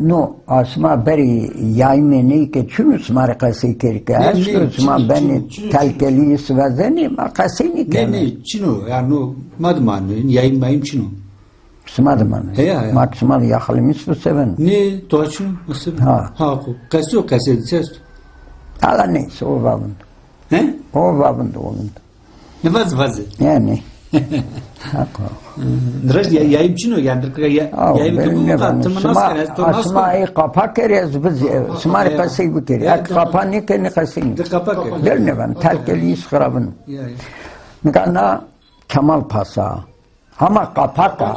نو آسما بری یای منی که چون اسما را قصی کر که یعنی هست اسما بین تلکلی سوزنی ما قصی نی یعنی نه نه چینو یعنی یا نو دمانو این یای مایم چنو سما دمانو هیا هیا. ما کسما دی یخلی نه تو چنو بسیبن ها. ها خو قصی و قصی او بابند هه او بابند او بابند نه وز وزی نه نه Դրես я им чину, я только я я им думаю, там ты нас кенес, то нас. Асма и капакер я збез, смари пасей бутер. Я капани кен хасин. Др капакер. Дер не ван, таркели ис хравын. Նկանա Քամալ Փասա, համա կապակա,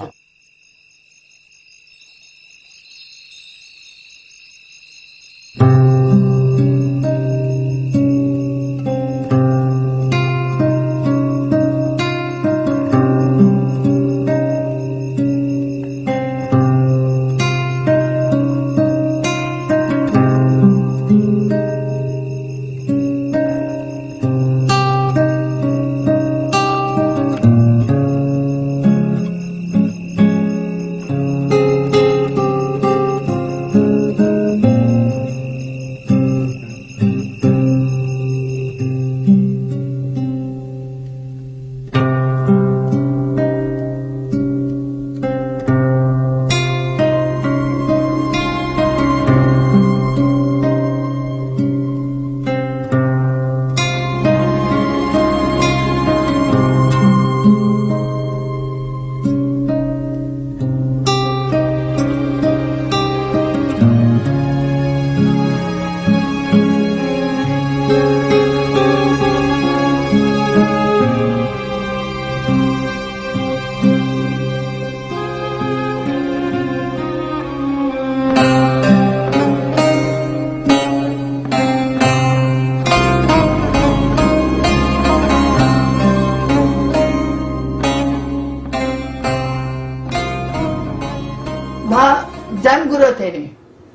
zem guroteni.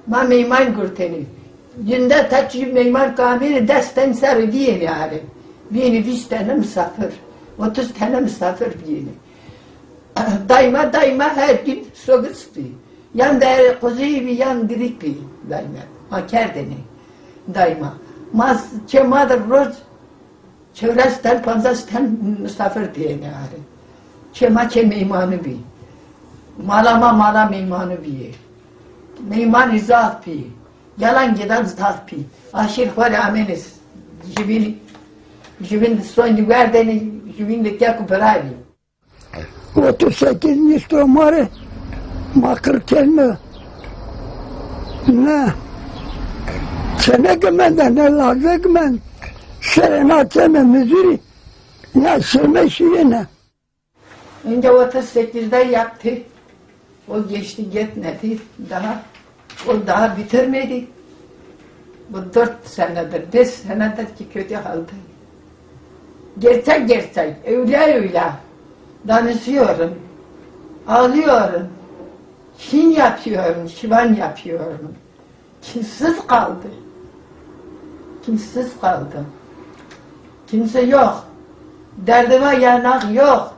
Ma meyman gurteni. Günde taçı meyman kamili desten sarı diyeni yani. Bini yüz tane misafir. Otuz tane misafir bini. Daima daima her gün soğustu. Yan da kuzuyu bir yan dirik bir daima. Ma kerdeni. Daima. Ma çemadır roz çevresten panzastan misafir diyeni yani. Çema çe meymanı bir. Malama mala meymanı bir. Meyman izah bir. Yalan giden zat bir. Aşir var ameniz. Jibin jibin son verdeni jibin de kya kuperavi. 38 nistomare makır kelme ne sene gümenden ne lazı gümen serenat seme müziri ne seme şirine Önce 38'de yaptı. O geçti gitmedi. Daha o daha bitirmedi. Bu dört senedir, beş senedir ki kötü halde. Gerçek gerçek, öyle öyle. Danışıyorum, ağlıyorum. Şin yapıyorum, şivan yapıyorum. Kimsiz kaldı. Kimsiz kaldı. Kimse yok. Derdime yanak yok.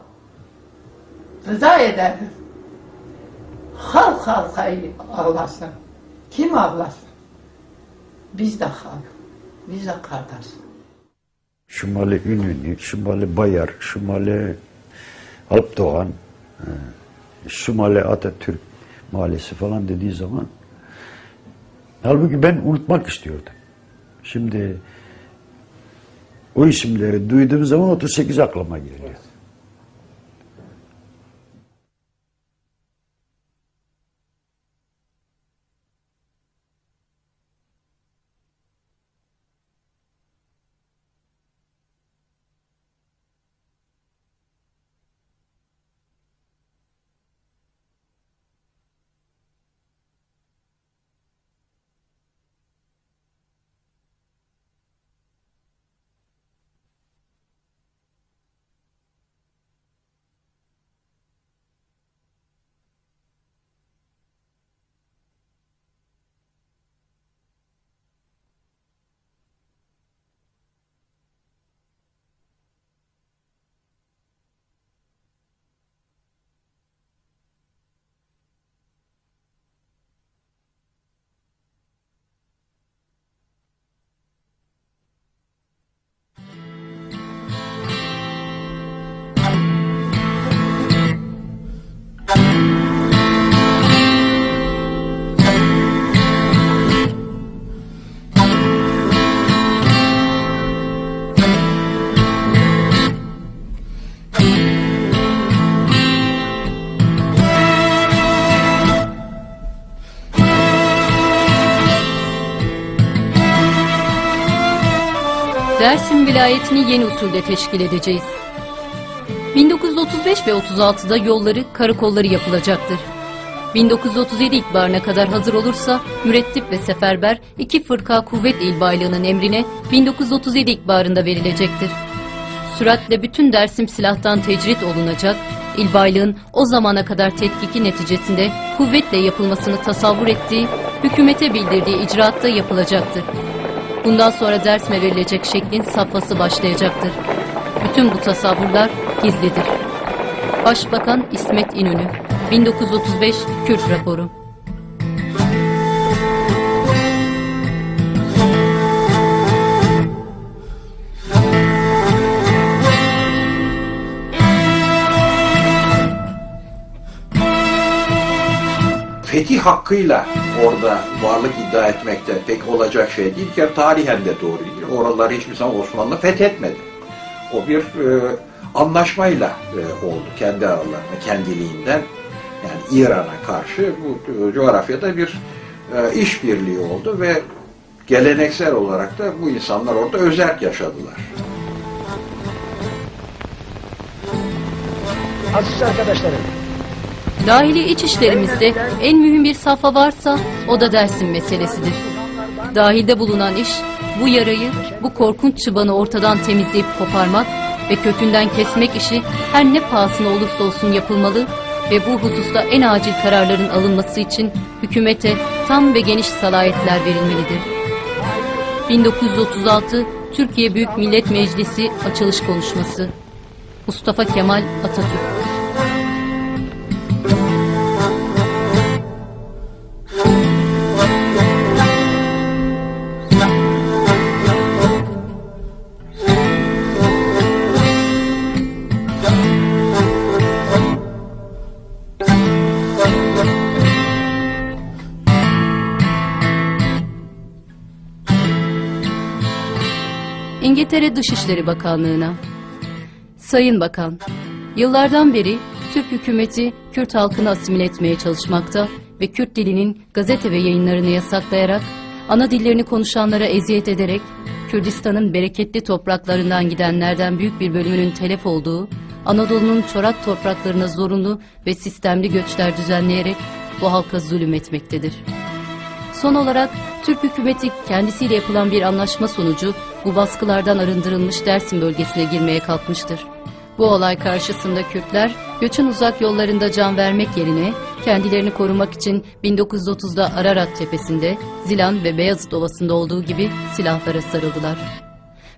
Rıza ederim. Halk halka ağlasın. Kim ağlasın? Biz de halk. Biz de kardeş. Şimali Ünlü, Şimali Bayar, Şimali Alpdoğan, e, Şimali Atatürk Mahallesi falan dediği zaman halbuki ben unutmak istiyordum. Şimdi o isimleri duyduğum zaman 38 aklıma geliyor. Dersim vilayetini yeni usulde teşkil edeceğiz. 1935 ve 36'da yolları, karakolları yapılacaktır. 1937 ikbarına kadar hazır olursa mürettip ve seferber iki fırka kuvvet ilbaylığının emrine 1937 ikbarında verilecektir. Süratle bütün Dersim silahtan tecrit olunacak, ilbaylığın o zamana kadar tetkiki neticesinde kuvvetle yapılmasını tasavvur ettiği, hükümete bildirdiği icraatta yapılacaktır. Bundan sonra Dersim'e verilecek şeklin safhası başlayacaktır. Bütün bu tasavvurlar gizlidir. Başbakan İsmet İnönü 1935 Kürt raporu fetih hakkıyla orada varlık iddia etmekte pek olacak şey değil ki tarihen de doğru değil. Oraları hiçbir zaman Osmanlı fethetmedi. O bir e, anlaşmayla e, oldu kendi aralarında, kendiliğinden. Yani İran'a karşı bu e, coğrafyada bir e, işbirliği oldu ve geleneksel olarak da bu insanlar orada özerk yaşadılar. Aziz arkadaşlarım, Dahili iç işlerimizde en mühim bir safha varsa o da Dersim meselesidir. Dahilde bulunan iş bu yarayı, bu korkunç çıbanı ortadan temizleyip koparmak ve kökünden kesmek işi her ne pahasına olursa olsun yapılmalı ve bu hususta en acil kararların alınması için hükümete tam ve geniş salayetler verilmelidir. 1936 Türkiye Büyük Millet Meclisi açılış konuşması Mustafa Kemal Atatürk İngiltere Dışişleri Bakanlığı'na. Sayın Bakan, yıllardan beri Türk hükümeti Kürt halkını asimile etmeye çalışmakta ve Kürt dilinin gazete ve yayınlarını yasaklayarak, ana dillerini konuşanlara eziyet ederek, Kürdistan'ın bereketli topraklarından gidenlerden büyük bir bölümünün telef olduğu, Anadolu'nun çorak topraklarına zorunlu ve sistemli göçler düzenleyerek bu halka zulüm etmektedir. Son olarak Türk hükümeti kendisiyle yapılan bir anlaşma sonucu bu baskılardan arındırılmış Dersim bölgesine girmeye kalkmıştır. Bu olay karşısında Kürtler göçün uzak yollarında can vermek yerine kendilerini korumak için 1930'da Ararat tepesinde, Zilan ve Beyazıt Ovası'nda olduğu gibi silahlara sarıldılar.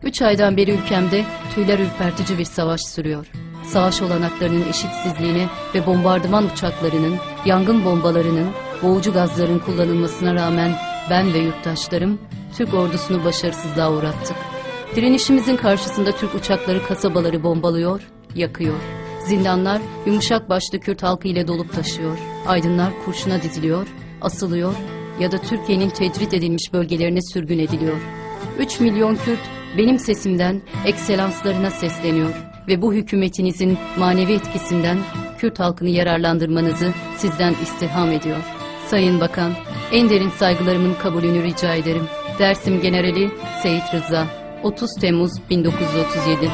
Üç aydan beri ülkemde tüyler ürpertici bir savaş sürüyor. Savaş olanaklarının eşitsizliğine ve bombardıman uçaklarının, yangın bombalarının, boğucu gazların kullanılmasına rağmen ben ve yurttaşlarım Türk ordusunu başarısızlığa uğrattık. Direnişimizin karşısında Türk uçakları kasabaları bombalıyor, yakıyor. Zindanlar yumuşak başlı Kürt halkı ile dolup taşıyor. Aydınlar kurşuna diziliyor, asılıyor ya da Türkiye'nin tecrit edilmiş bölgelerine sürgün ediliyor. 3 milyon Kürt benim sesimden ekselanslarına sesleniyor ve bu hükümetinizin manevi etkisinden Kürt halkını yararlandırmanızı sizden istirham ediyor. Sayın Bakan, en derin saygılarımın kabulünü rica ederim. Dersim Generali Seyit Rıza 30 Temmuz 1937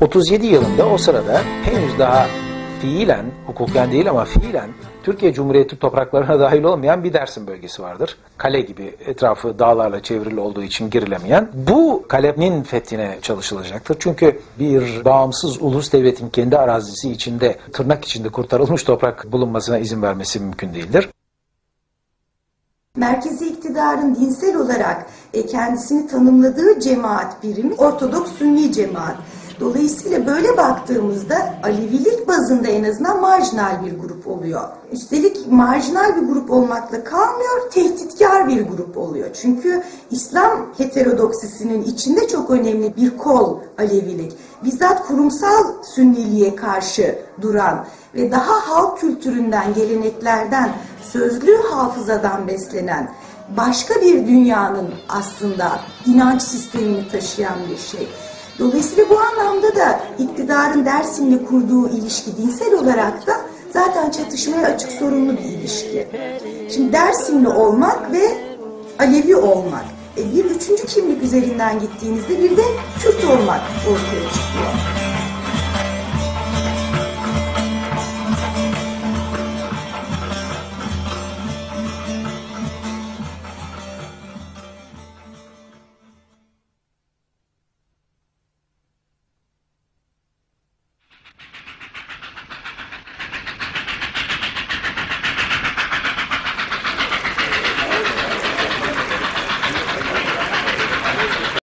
37 yılında o sırada henüz daha fiilen, hukuken değil ama fiilen Türkiye Cumhuriyeti topraklarına dahil olmayan bir Dersim bölgesi vardır. Kale gibi etrafı dağlarla çevrili olduğu için girilemeyen. Bu kalenin fethine çalışılacaktır. Çünkü bir bağımsız ulus devletin kendi arazisi içinde, tırnak içinde kurtarılmış toprak bulunmasına izin vermesi mümkün değildir. Merkezi iktidarın dinsel olarak e, kendisini tanımladığı cemaat birimi Ortodoks Sünni cemaat. Dolayısıyla böyle baktığımızda Alevilik bazında en azından marjinal bir grup oluyor. Üstelik marjinal bir grup olmakla kalmıyor, tehditkar bir grup oluyor. Çünkü İslam heterodoksisinin içinde çok önemli bir kol Alevilik. Bizzat kurumsal sünniliğe karşı duran ve daha halk kültüründen, geleneklerden, sözlü hafızadan beslenen başka bir dünyanın aslında inanç sistemini taşıyan bir şey. Dolayısıyla bu anlamda da iktidarın Dersim'le kurduğu ilişki dinsel olarak da zaten çatışmaya açık sorunlu bir ilişki. Şimdi Dersimli olmak ve Alevi olmak. E bir üçüncü kimlik üzerinden gittiğinizde bir de Kürt olmak ortaya çıkıyor.